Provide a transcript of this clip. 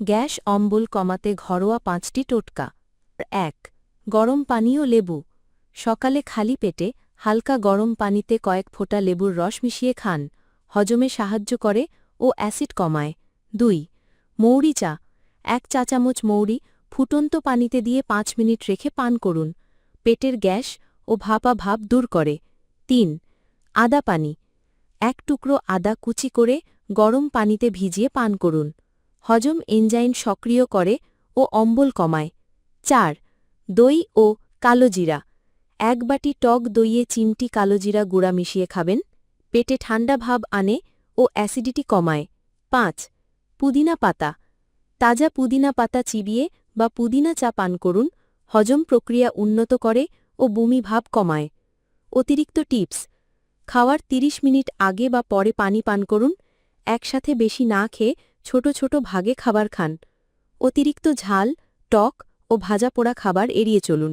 Gas অম্বল কমাতে ঘরোয়া পাঁচটি টোটকা। এক, গরম পানি ও লেবু। সকালে খালি পেটে হালকা গরম পানিতে কয়েক ফোঁটা লেবুর রস মিশিয়ে খান। হজমে সাহায্য করে ও অ্যাসিড কমায়। দুই, মৌরি চা। এক চা চামচ মৌরি ফুটন্ত পানিতে দিয়ে পাঁচ মিনিট রেখে পান করুন। পেটের গ্যাস ও ভাপা ভাব দূর করে। তিন, আদা পানি। এক টুকরো আদা কুচি করে গরম পানিতে ভিজিয়ে পান করুন। হজম এনজাইম সক্রিয় করে ও অম্বল কমায়। চার, দই ও কালোজিরা এক বাটি টক দইয়ে চিমটি কালোজিরা গুঁড়া মিশিয়ে খাবেন। পেটে ঠান্ডা ভাব আনে ও অ্যাসিডিটি কমায়। পাঁচ, পুদিনা পাতা। তাজা পুদিনা পাতা চিবিয়ে বা পুদিনা চা পান করুন। হজম প্রক্রিয়া উন্নত করে ও বমি ভাব কমায়। অতিরিক্ত টিপস, খাওয়ার ৩০ মিনিট আগে বা পরে পানি পান করুন। একসাথে বেশি না খেয়ে ছোট ছোট ভাগে খাবার খান। অতিরিক্ত ঝাল টক ও ভাজা পোড়া খাবার এড়িয়ে চলুন।